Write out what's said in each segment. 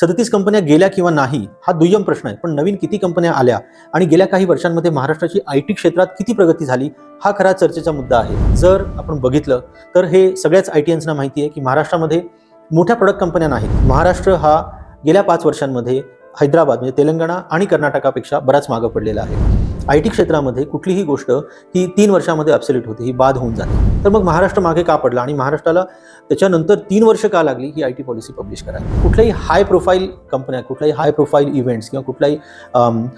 सदतीस कंपन्या गेल्या किंवा नाही हा दुय्यम प्रश्न आहे. पण नवीन किती कंपन्या आल्या आणि गेल्या काही वर्षांमध्ये महाराष्ट्राची आय टी क्षेत्रात किती प्रगती झाली हा खरा चर्चेचा मुद्दा आहे. जर आपण बघितलं तर हे सगळ्याच आय टी एन्सना माहिती आहे की महाराष्ट्रामध्ये मोठ्या प्रोडक्ट कंपन्या नाहीत. महाराष्ट्र हा गेल्या पाच वर्षांमध्ये हैदराबाद म्हणजे तेलंगणा आणि कर्नाटकापेक्षा बराच मागं पडलेला आहे. आय टी क्षेत्रामध्ये कुठलीही गोष्ट ही तीन वर्षामध्ये अब्सोल्यूट होते ही बाद होऊन जाते. तर मग महाराष्ट्र मागे का पडला आणि महाराष्ट्राला त्याच्यानंतर तीन वर्ष का लागली ही आय टी पॉलिसी पब्लिश करायला? कुठल्याही हाय प्रोफाईल कंपन्या कुठल्याही हाय प्रोफाईल इव्हेंट्स किंवा कुठलाही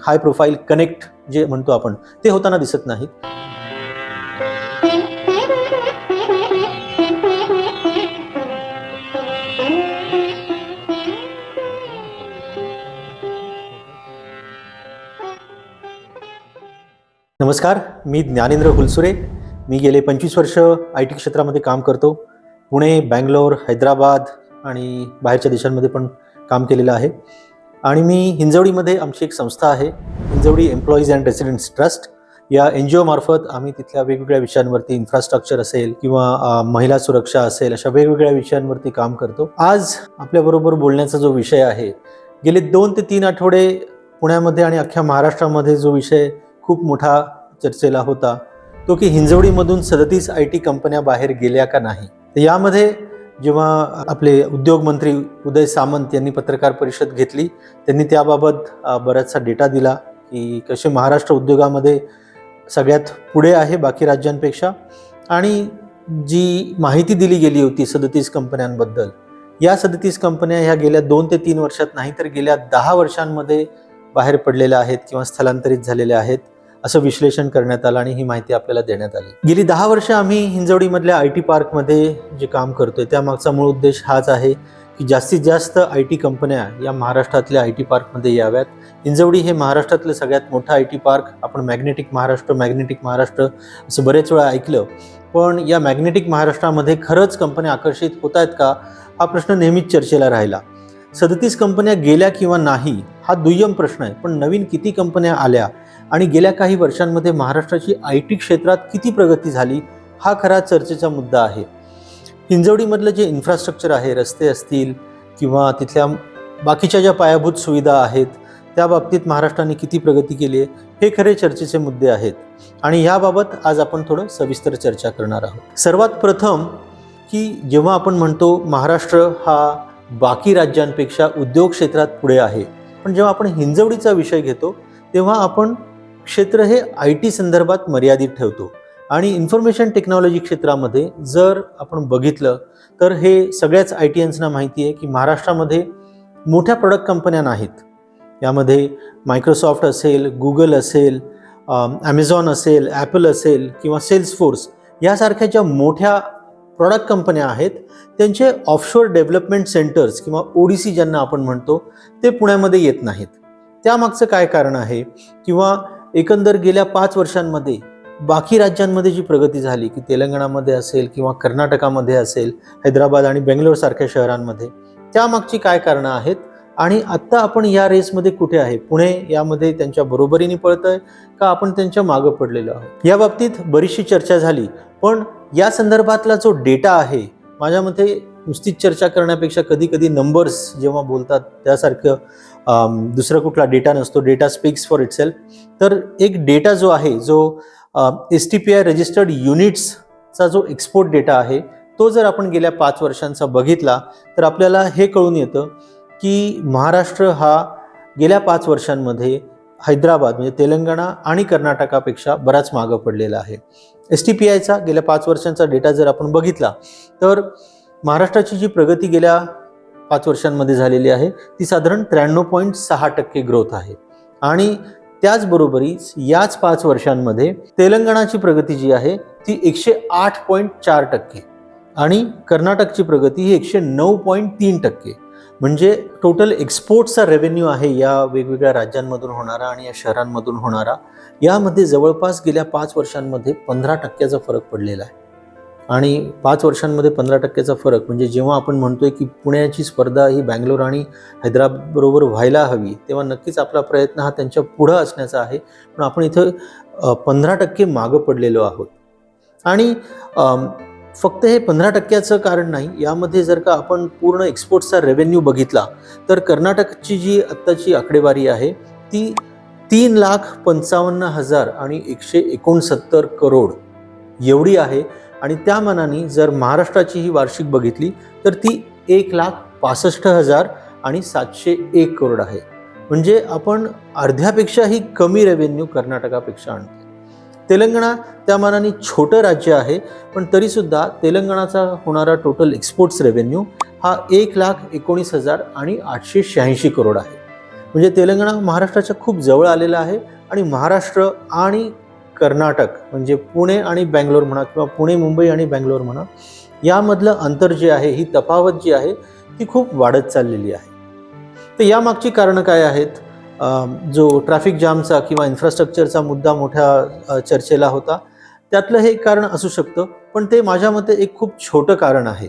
हाय प्रोफाईल कनेक्ट जे म्हणतो आपण ते होताना दिसत नाहीत. नमस्कार मी ज्ञानेंद्र हुलसुरे. मी गेले पंचवीस वर्ष आय टी क्षेत्रामध्ये काम करतो. पुणे बँगलोर हैदराबाद आणि बाहेरच्या देशांमध्ये पण काम केलेलं आहे. आणि मी हिंजवडीमध्ये आमची एक संस्था आहे Hinjawadi employees and residents trust या एन जी ओमार्फत आम्ही तिथल्या वेगवेगळ्या विषयांवरती इन्फ्रास्ट्रक्चर असेल किंवा महिला सुरक्षा असेल अशा वेगवेगळ्या विषयांवरती काम करतो. आज आपल्याबरोबर बोलण्याचा जो विषय आहे गेले दोन ते तीन आठवडे पुण्यामध्ये आणि अख्ख्या महाराष्ट्रामध्ये जो विषय खूप मोठा चर्चेला होता तो की हिंजवडीमधून सदतीस आय टी कंपन्या बाहेर गेल्या का नाही? तर यामध्ये जेव्हा आपले उद्योगमंत्री उदय सामंत यांनी पत्रकार परिषद घेतली त्यांनी त्याबाबत बराचसा डेटा दिला की कसे महाराष्ट्र उद्योगामध्ये सगळ्यात पुढे आहे बाकी राज्यांपेक्षा आणि जी माहिती दिली गेली होती सदतीस कंपन्यांबद्दल या सदतीस कंपन्या ह्या गेल्या दोन ते तीन वर्षात नाही तर गेल्या दहा वर्षांमध्ये बाहेर पडलेल्या आहेत किंवा स्थलांतरित झालेल्या आहेत. असं विश्लेषण करण्यात आलं आणि ही माहिती आपल्याला देण्यात आली. गेली दहा वर्ष आम्ही हिंजवडीमधल्या आय टी पार्कमध्ये जे काम करतोय त्यामागचा मूळ उद्देश हाच आहे की जास्तीत जास्त आय टी कंपन्या या महाराष्ट्रातल्या आय टी पार्कमध्ये याव्यात. हिंजवडी हे महाराष्ट्रातलं सगळ्यात मोठं आय टी पार्क आपण मॅग्नेटिक महाराष्ट्र मॅग्नेटिक महाराष्ट्र असं बरेच वेळा ऐकलं. पण या मॅग्नेटिक महाराष्ट्रामध्ये खरंच कंपन्या आकर्षित होत आहेत का? हा प्रश्न नेहमीच चर्चेला राहिला. सदतीस कंपन्या गेल्या किंवा नाही हा दुय्यम प्रश्न आहे. पण नवीन किती कंपन्या आल्या? आणि गेल्या काही वर्षांमध्ये महाराष्ट्राची आय टी क्षेत्रात किती प्रगती झाली हा खरा चर्चेचा मुद्दा आहे. हिंजवडीमधलं जे इन्फ्रास्ट्रक्चर आहे रस्ते असतील किंवा तिथल्या बाकीच्या ज्या पायाभूत सुविधा आहेत त्या बाबतीत महाराष्ट्राने किती प्रगती केली आहे हे खरे चर्चेचे मुद्दे आहेत. आणि याबाबत आज आपण थोडं सविस्तर चर्चा करणार आहोत. सर्वात प्रथम की जेव्हा आपण म्हणतो महाराष्ट्र हा बाकी राज्यांपेक्षा उद्योग क्षेत्रात पुढे आहे पण जेव्हा आपण हिंजवडीचा विषय घेतो तेव्हा आपण क्षेत्र हे आय टी संदर्भात मर्यादित ठेवतो. आणि इन्फॉर्मेशन टेक्नॉलॉजी क्षेत्रामध्ये जर आपण बघितलं तर हे सगळ्याच आय टी एन्सना माहिती आहे की महाराष्ट्रामध्ये मोठ्या प्रोडक्ट कंपन्या नाहीत. यामध्ये मायक्रोसॉफ्ट असेल गुगल असेल ॲमेझॉन असेल ॲपल असेल किंवा सेल्सफोर्स यासारख्या ज्या मोठ्या प्रॉडक्ट कंपन्या आहेत. त्यांचे ऑफशोअर डेव्हलपमेंट सेंटर्स किंवा ओ डी सी ज्यांना आपण म्हणतो ते पुण्यामध्ये येत नाहीत. त्यामागचं काय कारण आहे? किंवा एकंदर गेल्या पाच वर्षांमध्ये बाकी राज्यांमध्ये जी प्रगती झाली की तेलंगणामध्ये असेल किंवा कर्नाटकामध्ये असेल हैदराबाद आणि बेंगलोर सारख्या शहरांमध्ये त्यामागची काय कारणं आहेत? आणि आत्ता आपण या रेसमध्ये कुठे आहे? पुणे यामध्ये त्यांच्या बरोबरीने पळतंय का आपण त्यांच्या मागं पडलेलो आहोत? या बाबतीत बरीचशी चर्चा झाली पण या संदर्भातला जो डेटा आहे माझ्या मते नुसतीच चर्चा करण्यापेक्षा कधी कधी नंबर्स जेव्हा बोलतात त्यासारखं दुसरा कुठला डेटा नसतो. डेटा स्पीक्स फॉर इट तर एक डेटा जो आहे जो S T P I registered युनिट्सचा जो एक्सपोर्ट डेटा आहे तो जर आपण गेल्या पाच वर्षांचा बघितला तर आपल्याला हे कळून येतं की महाराष्ट्र हा गेल्या पाच वर्षांमध्ये हैदराबाद म्हणजे तेलंगणा आणि कर्नाटकापेक्षा बराच मागं पडलेला आहे. एस टी पी आयचा गेल्या पाच वर्षांचा डेटा जर आपण बघितला तर महाराष्ट्राची जी प्रगती गेल्या पाच वर्षांमध्ये झालेली आहे ती साधारण त्र्याण्णव पॉईंट सहा टक्के ग्रोथ आहे. आणि त्याचबरोबरीच याच पाच वर्षांमध्ये तेलंगणाची प्रगती जी आहे ती एकशे आठ पॉईंट चार टक्के आणि कर्नाटकची प्रगती ही एकशे नऊ पॉईंट तीन टक्के. म्हणजे टोटल एक्सपोर्टचा रेव्हेन्यू आहे या वेगवेगळ्या राज्यांमधून होणारा आणि या शहरांमधून होणारा. यामध्ये जवळपास गेल्या पाच वर्षांमध्ये पंधरा टक्क्याचा फरक पडलेला आहे. आणि पाच वर्षांमध्ये पंधरा टक्क्याचा फरक म्हणजे जेव्हा आपण म्हणतोय की पुण्याची स्पर्धा ही बँगलोर आणि हैदराबरोबर व्हायला हवी तेव्हा नक्कीच आपला प्रयत्न हा त्यांच्या पुढं असण्याचा आहे. पण आपण इथं पंधरा टक्के मागं पडलेलो आहोत. आणि फक्त हे पंधरा टक्क्याचं कारण नाही यामध्ये जर का आपण पूर्ण एक्सपोर्टचा रेव्हेन्यू बघितला तर कर्नाटकची जी आत्ताची आकडेवारी आहे ती तीन लाख पंचावन्न हजार आणि एकशे एकोणसत्तर करोड एवढी आहे. आणि त्या मानाने जर महाराष्ट्राची ही वार्षिक बघितली तर ती एक लाख पासष्ट हजार आणि सातशे एक करोड आहे. म्हणजे आपण अर्ध्यापेक्षाही कमी रेव्हेन्यू कर्नाटकापेक्षा आणतो तेलंगणा त्या मानाने छोटं राज्य आहे पण तरीसुद्धा तेलंगणाचा होणारा टोटल एक्सपोर्ट्स रेव्हेन्यू हा एक लाख एकोणीस हजार आणि आठशे शहाऐंशी करोड आहे. म्हणजे तेलंगणा महाराष्ट्राच्या खूप जवळ आलेला आहे आणि महाराष्ट्र आणि कर्नाटक म्हणजे पुणे आणि बँगलोर म्हणा किंवा पुणे मुंबई आणि बँगलोर म्हणा यामधलं अंतर जे आहे ही तफावत जी आहे ती खूप वाढत चाललेली आहे. तर यामागची कारणं काय आहेत? जो ट्रॅफिक जामचा किंवा इन्फ्रास्ट्रक्चरचा मुद्दा मोठ्या चर्चेला होता त्यातलं हे एक कारण असू शकतं पण ते माझ्या मते एक खूप छोटं कारण आहे.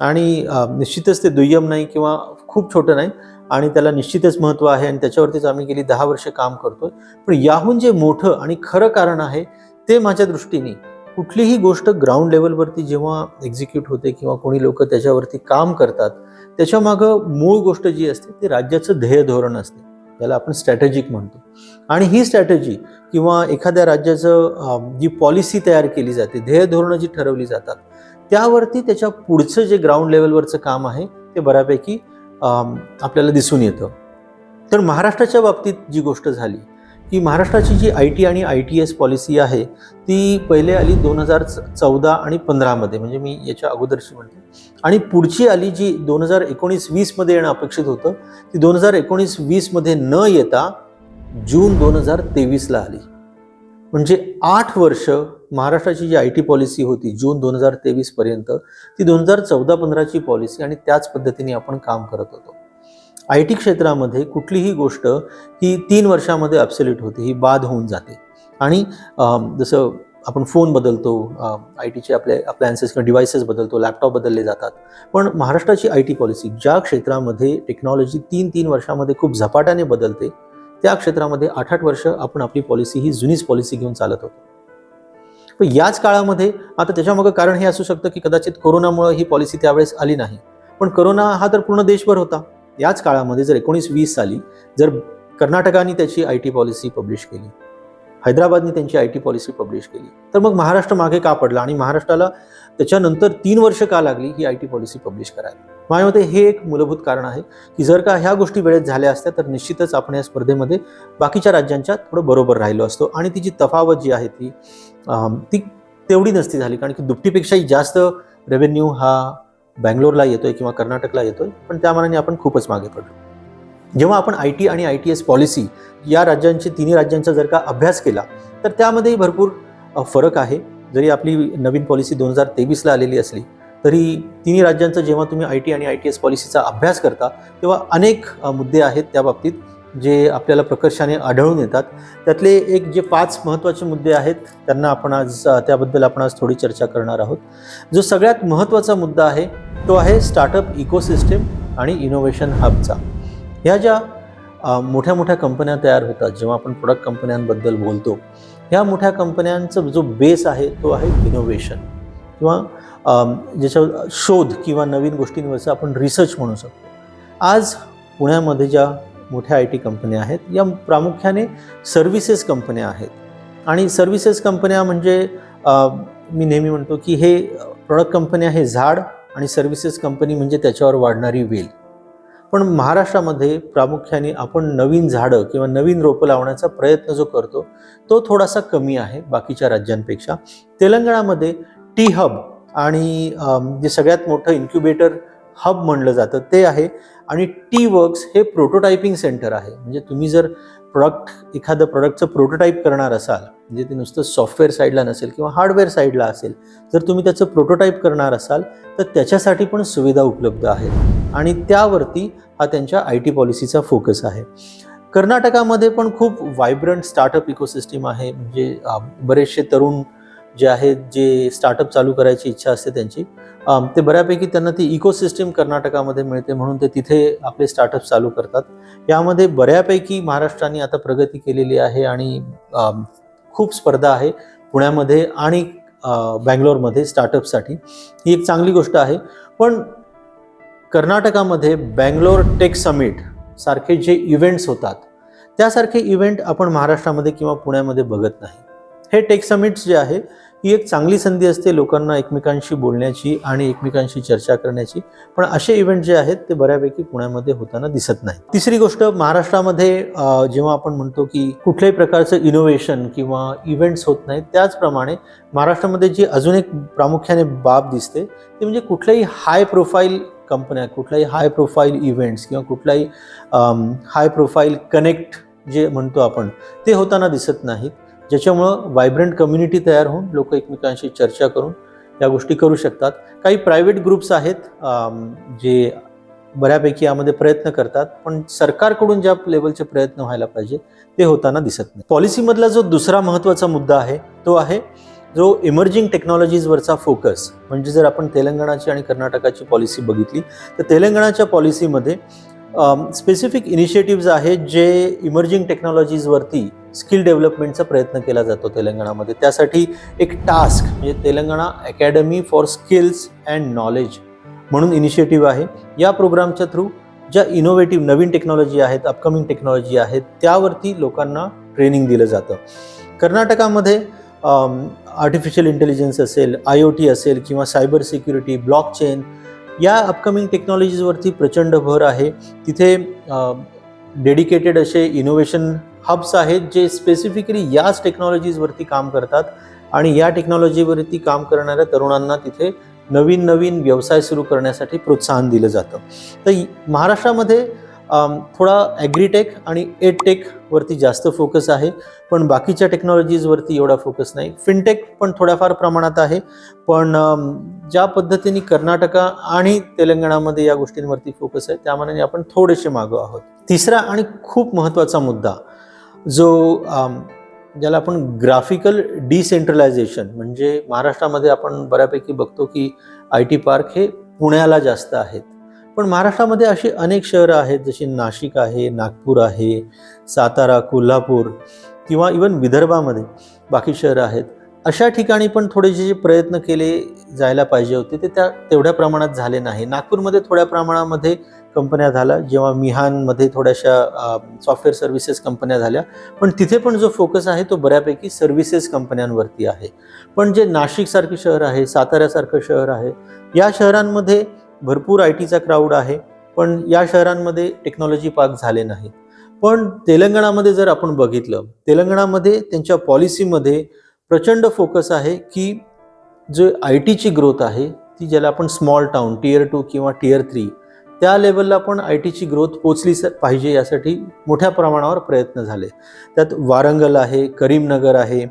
आणि निश्चितच ते दुय्यम नाही किंवा खूप छोटं नाही आणि त्याला निश्चितच महत्त्व आहे आणि त्याच्यावरतीच आम्ही गेली दहा वर्ष काम करतो पण याहून जे मोठं आणि खरं कारण आहे ते माझ्या दृष्टीने कुठलीही गोष्ट ग्राउंड लेवलवरती जेव्हा एक्झिक्यूट होते किंवा कोणी लोक त्याच्यावरती काम करतात त्याच्यामागं मूळ गोष्ट जी असते ते राज्याचं ध्येय धोरण असते. याला आपण स्ट्रॅटेजिक म्हणतो. आणि ही स्ट्रॅटेजी किंवा एखाद्या राज्याचं जी पॉलिसी तयार केली जाते ध्येय धोरणं जी ठरवली जातात त्यावरती त्याच्या पुढचं जे ग्राउंड लेवलवरचं काम आहे ते बऱ्यापैकी आपल्याला दिसून येतं. तर महाराष्ट्राच्या बाबतीत जी गोष्ट झाली की महाराष्ट्राची जी आय टी आणि आय टी एस पॉलिसी आहे ती पहिले आली दोन हजार चौदा आणि पंधरामध्ये म्हणजे मी याच्या अगोदरची म्हणते. आणि पुढची आली जी दोन हजार एकोणीस वीसमध्ये येणं अपेक्षित होतं ती दोन हजार एकोणीस वीसमध्ये न येता जून दोन हजार तेवीसला आली. म्हणजे आठ वर्ष महाराष्ट्राची जी आय टी पॉलिसी होती जून दोन हजार तेवीसपर्यंत ती दोन हजार चौदा पंधराची पॉलिसी आणि त्याच पद्धतीने आपण काम करत होतो. आय टी क्षेत्रामध्ये कुठलीही गोष्ट ही तीन वर्षामध्ये ॲब्सोल्यूट होते ही बाद होऊन जाते. आणि जसं आपण फोन बदलतो आय टीचे आपले अप्लायन्सेस किंवा डिव्हायसेस बदलतो लॅपटॉप बदलले जातात. पण महाराष्ट्राची आय टी पॉलिसी ज्या क्षेत्रामध्ये टेक्नॉलॉजी तीन तीन वर्षामध्ये खूप झपाट्याने बदलते त्या क्षेत्रामध्ये आठ आठ वर्ष आपण आपली पॉलिसी ही जुनीच पॉलिसी घेऊन चालत होतो. पण याच काळामध्ये आता त्याच्यामागं कारण हे असू शकतं की कदाचित कोरोनामुळं ही पॉलिसी त्यावेळेस आली नाही. पण कोरोना हा तर पूर्ण देशभर होता. याच काळामध्ये जर एकोणीस वीस साली जर कर्नाटकाने त्याची आय टी पॉलिसी पब्लिश केली हैदराबादने त्यांची आय टी पॉलिसी पब्लिश केली तर मग महाराष्ट्र मागे का पडला? आणि महाराष्ट्राला त्याच्यानंतर तीन वर्ष का लागली ही आय टी पॉलिसी पब्लिश करायला? माझ्या मते हे एक मूलभूत कारण आहे की जर का ह्या गोष्टी वेळेत झाल्या असत्या तर निश्चितच आपण या स्पर्धेमध्ये बाकीच्या राज्यांच्या थोडं बरोबर राहिलो असतो. आणि ती जी तफावत जी आहे ती ती तेवढी नसती झाली कारण की दुपटीपेक्षाही जास्त रेव्हेन्यू हा बँगलोरला येतोय किंवा कर्नाटकला येतोय पण त्या मानाने आपण खूपच मागे पडलो. जेव्हा आपण आय टी आणि आय टी एस पॉलिसी या राज्यांची तिन्ही राज्यांचा जर का अभ्यास केला तर त्यामध्येही भरपूर फरक आहे. जरी आपली नवीन पॉलिसी दोन हजार तेवीसला आलेली असली तरी तिन्ही राज्यांचं जेव्हा तुम्ही आय टी आणि आय टी एस पॉलिसीचा अभ्यास करता तेव्हा अनेक मुद्दे आहेत त्या बाबतीत. जे आपल्याला प्रकर्षाने आढळून येतात त्यातले एक जे पाच महत्त्वाचे मुद्दे आहेत त्यांना आपण आज त्याबद्दल आपण आज थोडी चर्चा करणार आहोत. जो सगळ्यात महत्त्वाचा मुद्दा आहे तो आहे स्टार्टअप इकोसिस्टम आणि इनोव्हेशन हबचा. ह्या ज्या मोठ्या मोठ्या कंपन्या तयार होतात जेव्हा आपण प्रोडक्ट कंपन्यांबद्दल बोलतो ह्या मोठ्या कंपन्यांचा जो बेस आहे तो आहे इनोव्हेशन किंवा ज्याच्या शोध किंवा नवीन गोष्टींवरचं आपण रिसर्च म्हणू शकतो. आज पुण्यामध्ये ज्या मोठ्या आय टी कंपन्या आहेत. या प्रामुख्याने सर्व्हिसेस कंपन्या आहेत. आणि सर्व्हिसेस कंपन्या म्हणजे मी नेहमी म्हणतो की हे प्रोडक्ट कंपन्या हे झाड आणि सर्व्हिसेस कंपनी म्हणजे त्याच्यावर वाढणारी वेल. पण महाराष्ट्रामध्ये प्रामुख्याने आपण नवीन झाडं किंवा नवीन रोपं लावण्याचा प्रयत्न जो करतो तो थोडासा कमी आहे बाकीच्या राज्यांपेक्षा. तेलंगणामध्ये टी हब आणि जे सगळ्यात मोठं इन्क्युबेटर हब म्हणलं जातं ते आहे. आणि टी वर्क्स हे प्रोटोटायपिंग सेंटर आहे. म्हणजे तुम्ही जर प्रॉडक्ट एखादं प्रॉडक्टचं प्रोटोटाईप करणार असाल म्हणजे ते नुसतं सॉफ्टवेअर साईडला नसेल किंवा हार्डवेअर साईडला असेल जर तुम्ही त्याचं प्रोटोटाईप करणार असाल तर त्याच्यासाठी पण सुविधा उपलब्ध आहेत. आणि त्यावरती हा त्यांच्या आय टी पॉलिसीचा फोकस आहे. कर्नाटकामध्ये पण खूप व्हायब्रंट स्टार्टअप इकोसिस्टीम आहे. म्हणजे बरेचसे तरुण जे आहेत जे स्टार्टअप चालू करायची इच्छा असते त्यांची. ते बऱ्यापैकी त्यांना ती इकोसिस्टीम कर्नाटकामध्ये मिळते म्हणून ते तिथे आपले स्टार्टअप चालू करतात. यामध्ये बऱ्यापैकी महाराष्ट्राने आता प्रगती केलेली आहे आणि खूप स्पर्धा आहे पुण्यामध्ये आणि बँगलोरमध्ये स्टार्टअपसाठी ही एक चांगली गोष्ट आहे. पण कर्नाटकामध्ये बँगलोर टेक समिट सारखे जे इव्हेंट्स होतात त्यासारखे इव्हेंट आपण महाराष्ट्रामध्ये किंवा पुण्यामध्ये बघत नाही. हे टेक समिट्स जे आहे ही एक चांगली संधी असते लोकांना एकमेकांशी बोलण्याची आणि एकमेकांशी चर्चा करण्याची. पण असे इव्हेंट जे आहेत ते बऱ्यापैकी पुण्यामध्ये होताना दिसत नाही तिसरी गोष्ट महाराष्ट्रामध्ये जेव्हा आपण म्हणतो की कुठल्याही प्रकारचं इनोव्हेशन किंवा इव्हेंट्स होत नाहीत त्याचप्रमाणे महाराष्ट्रामध्ये जी अजून एक प्रामुख्याने बाब दिसते ती म्हणजे कुठल्याही हाय प्रोफाईल कंपन्या कुठल्याही हाय प्रोफाईल इव्हेंट्स किंवा कुठलाही हाय प्रोफाईल कनेक्ट जे म्हणतो आपण ते होताना दिसत नाहीत. ज्याच्यामुळं व्हायब्रंट कम्युनिटी तयार होऊन लोक एकमेकांशी चर्चा करून या गोष्टी करू शकतात. काही प्रायव्हेट ग्रुप्स आहेत जे बऱ्यापैकी यामध्ये प्रयत्न करतात पण सरकारकडून ज्या लेवलचे प्रयत्न व्हायला पाहिजे ते होताना दिसत नाही. पॉलिसीमधला जो दुसरा महत्त्वाचा मुद्दा आहे तो आहे जो इमर्जिंग टेक्नॉलॉजीजवरचा फोकस म्हणजे जर आपण तेलंगणाची आणि कर्नाटकाची पॉलिसी बघितली तर तेलंगणाच्या पॉलिसीमध्ये स्पेसिफिक इनिशिएटिव्ज आहेत जे इमर्जिंग टेक्नॉलॉजीजवरती स्किल डेव्हलपमेंटचा प्रयत्न केला जातो तेलंगणामध्ये. त्यासाठी एक टास्क म्हणजे Telangana academy for skills and knowledge म्हणून इनिशिएटिव्ह आहे. या प्रोग्रामच्या थ्रू ज्या इनोव्हेटिव्ह नवीन टेक्नॉलॉजी आहेत अपकमिंग टेक्नॉलॉजी आहेत त्यावरती लोकांना ट्रेनिंग दिलं जातं. कर्नाटकामध्ये आर्टिफिशियल इंटेलिजन्स असेल आय ओ टी असेल किंवा सायबर सिक्युरिटी ब्लॉकचेन या अपकमिंग टेक्नॉलॉजीजवरती प्रचंड भर आहे. तिथे डेडिकेटेड असे इनोव्हेशन हब्स आहेत जे स्पेसिफिकली याच टेक्नॉलॉजीजवरती काम करतात आणि या टेक्नॉलॉजीवरती काम करणाऱ्या तरुणांना तिथे नवीन नवीन व्यवसाय सुरू करण्यासाठी प्रोत्साहन दिलं जातं. तर महाराष्ट्रामध्ये थोडा ॲग्रीटेक आणि एटेकवरती जास्त फोकस आहे पण बाकीच्या टेक्नॉलॉजीजवरती एवढा फोकस नाही. फिनटेक पण थोड्याफार प्रमाणात आहे पण ज्या पद्धतीने कर्नाटका आणि तेलंगणामध्ये या गोष्टींवरती फोकस आहे त्यामानाने आपण थोडेसे मागं आहोत. तिसरा आणि खूप महत्त्वाचा मुद्दा जो ज्याला आपण ग्राफिकल डिसेंट्रलायझेशन म्हणजे महाराष्ट्रामध्ये आपण बऱ्यापैकी बघतो की आय टी पार्क हे पुण्याला जास्त आहेत. पण महाराष्ट्रामध्ये अशी अनेक शहरं आहेत जशी नाशिक आहे नागपूर आहे सातारा कोल्हापूर किंवा इवन विदर्भामध्ये बाकी शहरं आहेत. अशा ठिकाणी पण थोडेसे जे प्रयत्न केले जायला पाहिजे होते ते त्या तेवढ्या प्रमाणात झाले नाही. नागपूरमध्ये थोड्या प्रमाणामध्ये कंपन्या झाल्या जेव्हा मिहानमध्ये थोड्याशा सॉफ्टवेअर सर्व्हिसेस कंपन्या झाल्या. पण तिथे पण जो फोकस आहे तो बऱ्यापैकी सर्व्हिसेस कंपन्यांवरती आहे. पण जे नाशिकसारखे शहर आहे साताऱ्यासारखं शहर आहे या शहरांमध्ये भरपूर आय टीचा क्राऊड आहे पण या शहरांमध्ये टेक्नॉलॉजी पार्क झाले नाहीत. पण तेलंगणामध्ये जर आपण बघितलं तेलंगणामध्ये त्यांच्या पॉलिसीमध्ये प्रचंड फोकस आहे की जो आय टीची ग्रोथ आहे ती ज्याला आपण स्मॉल टाउन टियर टू किंवा टियर थ्री त्या लेवलला पण आय टीची ग्रोथ पोचली स- पाहिजे यासाठी मोठ्या प्रमाणावर प्रयत्न झाले. त्यात वारंगल आहे करीमनगर आहे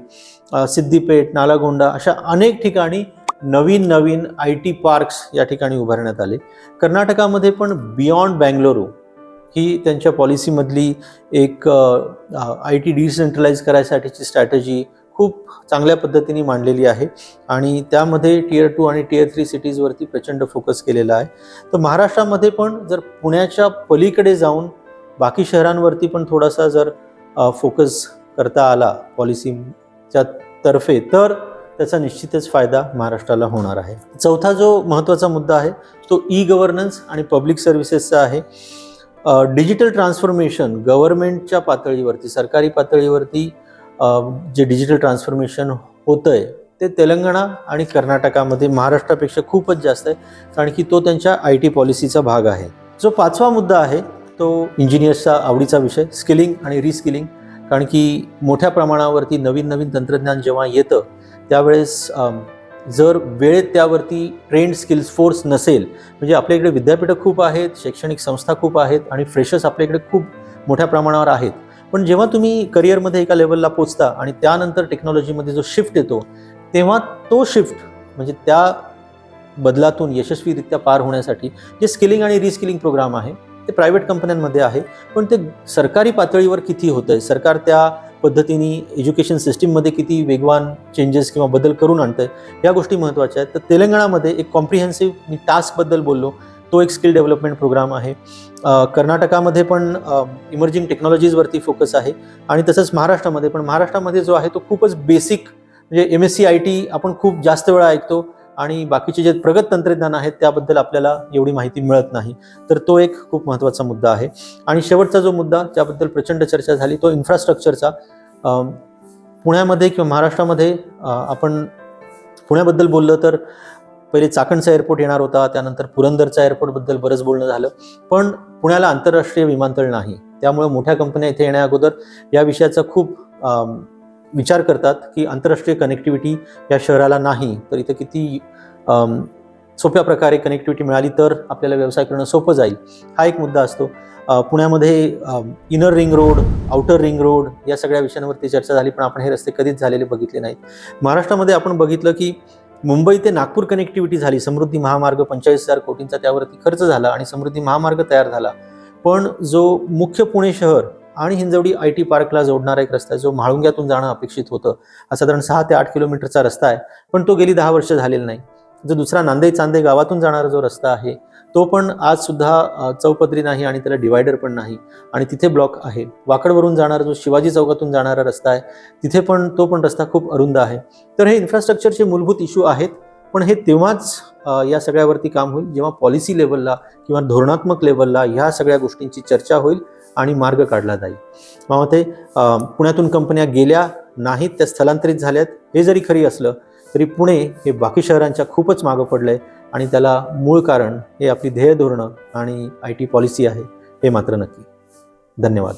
अ, सिद्दीपेठ नालागोंडा अशा अनेक ठिकाणी नवीन नवीन आय टी पार्क्स या ठिकाणी उभारण्यात आले. कर्नाटकामध्ये पण बियॉन्ड बँगलोरू ही त्यांच्या पॉलिसीमधली एक आय टी डिसेंट्रलाइज करायसाठीची स्ट्रॅटजी खूप चांगल्या पद्धतीने मांडलेली आहे. आणि त्यामध्ये टियर टू आणि टियर थ्री सिटीजवरती प्रचंड फोकस केलेला आहे. तर महाराष्ट्रामध्ये पण जर पुण्याच्या पलीकडे जाऊन बाकी शहरांवरती पण थोडासा जर फोकस करता आला पॉलिसीच्या तर्फे तर त्याचा निश्चितच फायदा महाराष्ट्राला होणार आहे. चौथा जो महत्त्वाचा मुद्दा आहे तो ई गव्हर्नन्स आणि पब्लिक सर्व्हिसेसचा आहे. डिजिटल ट्रान्सफॉर्मेशन गव्हर्नमेंटच्या पातळीवरती सरकारी पातळीवरती जे डिजिटल ट्रान्सफॉर्मेशन होतं आहे ते तेलंगणा आणि कर्नाटकामध्ये महाराष्ट्रापेक्षा खूपच जास्त आहे कारण की तो त्यांच्या आय टी पॉलिसीचा भाग आहे. जो पाचवा मुद्दा आहे तो इंजिनियर्सचा आवडीचा विषय स्किलिंग आणि रिस्किलिंग कारण की मोठ्या प्रमाणावरती नवीन नवीन तंत्रज्ञान जेव्हा येतं त्यावेळेस जर वेळेत त्यावरती ट्रेंड स्किल्स फोर्स नसेल म्हणजे आपल्या इकडे विद्यापीठं खूप आहेत शैक्षणिक संस्था खूप आहेत आणि फ्रेशर्स आपल्याकडे खूप मोठ्या प्रमाणावर आहेत पण जेव्हा तुम्ही करिअरमध्ये एका लेवलला पोचता आणि त्यानंतर टेक्नॉलॉजीमध्ये जो शिफ्ट येतो तेव्हा तो शिफ्ट म्हणजे त्या बदलातून यशस्वीरित्या पार होण्यासाठी जे स्किलिंग आणि रिस्किलिंग प्रोग्राम आहे ते प्रायव्हेट कंपन्यांमध्ये आहे. पण ते सरकारी पातळीवर किती होतं आहे सरकार त्या पद्धतीने एज्युकेशन सिस्टीममध्ये किती वेगवान चेंजेस किंवा बदल करून आणतं आहे या गोष्टी महत्त्वाच्या आहेत. तर तेलंगणामध्ये एक कॉम्प्रिहेन्सिव्ह मी टास्कबद्दल बोललो. तो एक स्किल डेव्हलपमेंट प्रोग्राम आहे. कर्नाटकामध्ये पण इमर्जिंग टेक्नॉलॉजीजवरती फोकस आहे. आणि तसंच महाराष्ट्रामध्ये पण महाराष्ट्रामध्ये जो आहे तो खूपच बेसिक म्हणजे M S C I T आपण खूप जास्त वेळा ऐकतो आणि बाकीचे जे प्रगत तंत्रज्ञान आहेत त्याबद्दल आपल्याला एवढी माहिती मिळत नाही. तर तो एक खूप महत्त्वाचा मुद्दा आहे. आणि शेवटचा जो मुद्दा त्याबद्दल प्रचंड चर्चा झाली तो इन्फ्रास्ट्रक्चरचा पुण्यामध्ये किंवा महाराष्ट्रामध्ये आपण पुण्याबद्दल बोललं तर पहिले चाकणचा एअरपोर्ट येणार होता त्यानंतर पुरंदरचा एअरपोर्टबद्दल बरंच बोलणं झालं. पण पुण्याला आंतरराष्ट्रीय विमानतळ नाही. त्यामुळे मोठ्या कंपन्या इथे येण्या अगोदर या विषयाचा खूप विचार करतात की आंतरराष्ट्रीय कनेक्टिव्हिटी या शहराला नाही. तर इथं किती सोप्या प्रकारे कनेक्टिव्हिटी मिळाली तर आपल्याला व्यवसाय करणं सोपं जाईल. हा एक मुद्दा असतो. पुण्यामध्ये inner ring road outer ring road या सगळ्या विषयांवरती चर्चा झाली पण आपण हे रस्ते कधीच झालेले बघितले नाहीत. महाराष्ट्रामध्ये आपण बघितलं की मुंबई ते नागपूर कनेक्टिव्हिटी झाली. समृद्धी महामार्ग पंचेचाळीस हजार कोटींचा त्यावरती खर्च झाला आणि समृद्धी महामार्ग तयार झाला. पण जो मुख्य पुणे शहर आणि हिंजवडी आय टी पार्कला जोडणारा एक रस्ता आहे जो म्हाळुंग्यातून जाणं अपेक्षित होतं. हा साधारण सहा ते आठ किलोमीटरचा रस्ता आहे पण तो गेली दहा वर्ष झालेला नाही. जो दुसरा नांदे चांदे गावातून जाणारा जो रस्ता आहे तो पण आज सुद्धा चौपदरी नाही आणि त्याला डिवायडर पण नाही. आणि तिथे ब्लॉक आहे. वाकडवरून जाणारा जो शिवाजी चौकातून जाणारा रस्ता आहे तिथे पण तो पण रस्ता खूप अरुंद आहे. तर हे इन्फ्रास्ट्रक्चरचे मूलभूत इश्यू आहेत पण हे तेव्हाच या सगळ्यावरती काम होईल जेव्हा पॉलिसी लेवलला किंवा धोरणात्मक लेवलला ह्या सगळ्या गोष्टींची चर्चा होईल आणि मार्ग काढला जाईल. मग ते पुण्यातून कंपन्या गेल्या नाहीत त्या स्थलांतरित झाल्यात. हे जरी खरी असलं तरी पुणे हे बाकी शहरांच्या खूपच मागं पडलं आहे आणि त्याला मूळ कारण हे आपली ध्येय धोरणं आणि आय टी पॉलिसी आहे हे मात्र नक्की. धन्यवाद.